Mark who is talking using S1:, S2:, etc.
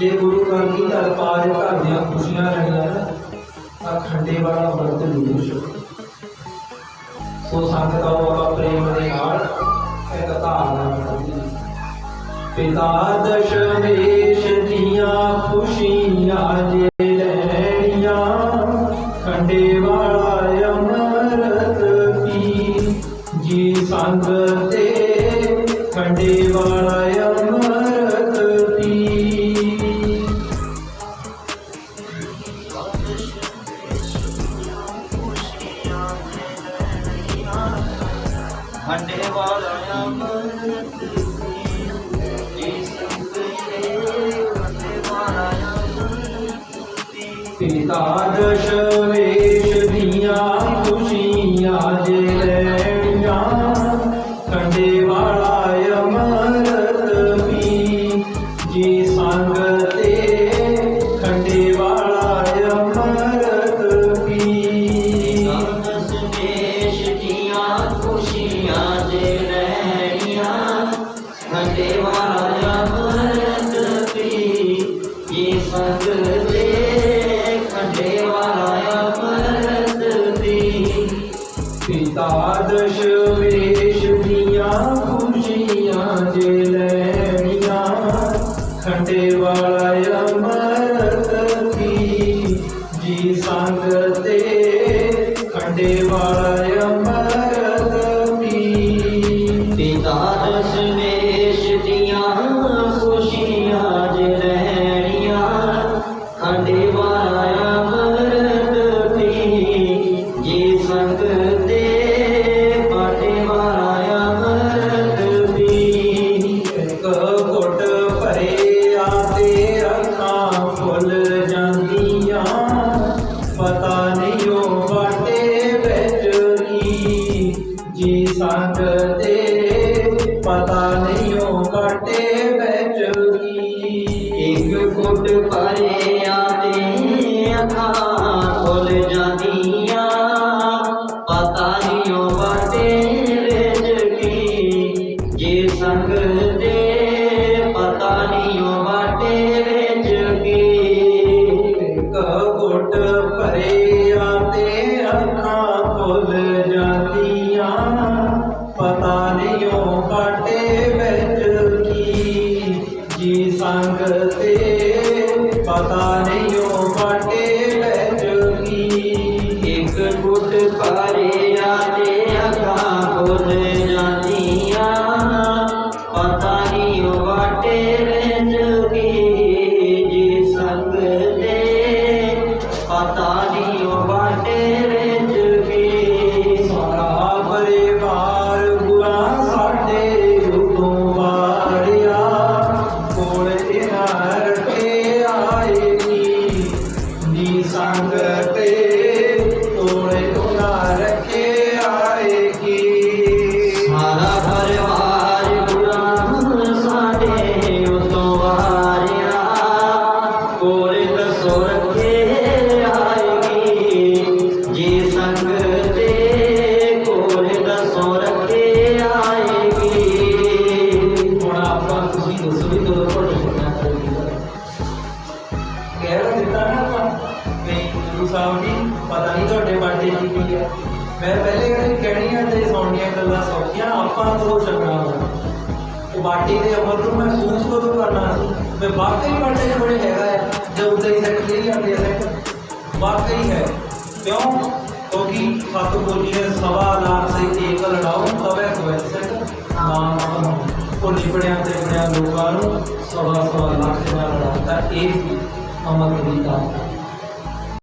S1: ਜੇ ਗੁਰੂ ਘਰ ਕੀ ਘਰ ਪਾਜ ਘਰ ਦੀਆਂ ਖੁਸ਼ੀਆਂ ਲੈਣੀਆਂ ਨਾ, ਤਾਂ ਖੰਡੇ ਵਾਲਾ ਵਰਤ ਜ਼ਰੂਰ ਛਕੋ। ਸੋ ਸੰਗਤ ਆਓ ਆਪਾਂ ਪ੍ਰੇਮ ਦੇ ਨਾਲ ਇੱਕ ਧਾਰਨਾ ਕਰੀਏ ਪਿਤਾ ਦਸ਼ਮੇਸ਼ ਦੀਆਂ ਖੁਸ਼ੀਆਂ ਜੇ ਲੈਣੀਆਂ, ਖੰਡੇ ਵਾਲਾ ਅਮਰਤ ਪੀ ਜੀ ਸੰਗ ਤੇ ਖੰਡੇ ਵਾਲਾ खाने वाला पिता दशमेश तादश वेश दिया खुशियाँ जे लैनिया खंडे वाला मरत की जी संगते खंडे
S2: वाला सांग पता नहीं हो काटे बैठगी एक फुट परे आने अखा खोल जानिया पता नहीं
S1: हो बाटे रेजगी ये संगते पता नहीं हो बाटे एक फुट परे ਤੇ
S2: ਪਤਾ
S1: ਨਹੀਂ ਉਹ ਬਾਟੇ ਵਿੱਚ ਕੀ
S2: ਇੱਕ ਗੁੱਟ ਭਰਿਆ ਤੇ ਅੱਖਾਂ ਖੁੱਲ ਜਾਂਦੀਆਂ ਪਤਾ ਨਹੀਂ ਉਹ ਬਾਟੇ ਵਿੱਚ ਕੀ ਜੀ ਸੰਗ ਦੇ ਪਤਾ ਨਹੀਂ ਉਹ ਬਾਟੇ ਵਿੱਚ ਕੀ
S1: ਸਾਰਾ ਪਰਿਵਾਰ ਬੁਰਾ ਸਾਡੇ ਉਦੋਂ ਵਾਰਿਆ। ਕੋਲ ਇਹਨਾਂ ਵੀ ਗੁਰੂ ਸਾਹਿਬ ਜੀ ਪਤਾ ਨਹੀਂ ਤੁਹਾਡੇ ਬਾਟੇ ਕੀ ਕੀ ਹੈ ਮੈਂ ਪਹਿਲੇ ਕਹਿੰਦੀ ਕਹਿਣੀਆਂ ਤੇ ਸੁਣਨੀਆਂ ਗੱਲਾਂ ਸੌਖੀਆਂ ਆਪਾਂ ਕਦੋਂ ਛੱਡਣਾ ਵਾ ਉਹ ਬਾਟੀ ਦੇ ਅਮਰ ਨੂੰ ਮਹਿਸੂਸ ਕਦੋਂ ਕਰਨਾ ਸੀ ਮੈਂ ਵਾਕਈ ਬਾਟੇ ਕੋਲੇ ਹੈਗਾ ਹੈ ਜੇ ਉੱਤੇ ਹੀ ਸੈੱਟ ਲਈ ਜਾਂਦੇ ਸੈੱਟ ਵਾਕਈ ਹੈ ਕਿਉਂ ਕਿਉਂਕਿ ਸਤ ਬੋਲੀ ਨੇ ਸਵਾ ਲਾਖ ਸੇ ਏਕ ਲੜਾਉ ਤਵੇ ਕੋਏ ਸੈੱਟ ਨਾਮ ਅਮਰ ਉਹ ਨਿਬੜਿਆ ਤੇ ਬੜਿਆ ਲੋਕਾਂ ਨੂੰ ਸਵਾ ਸਵਾ ਲੱਖ ਨਾਲ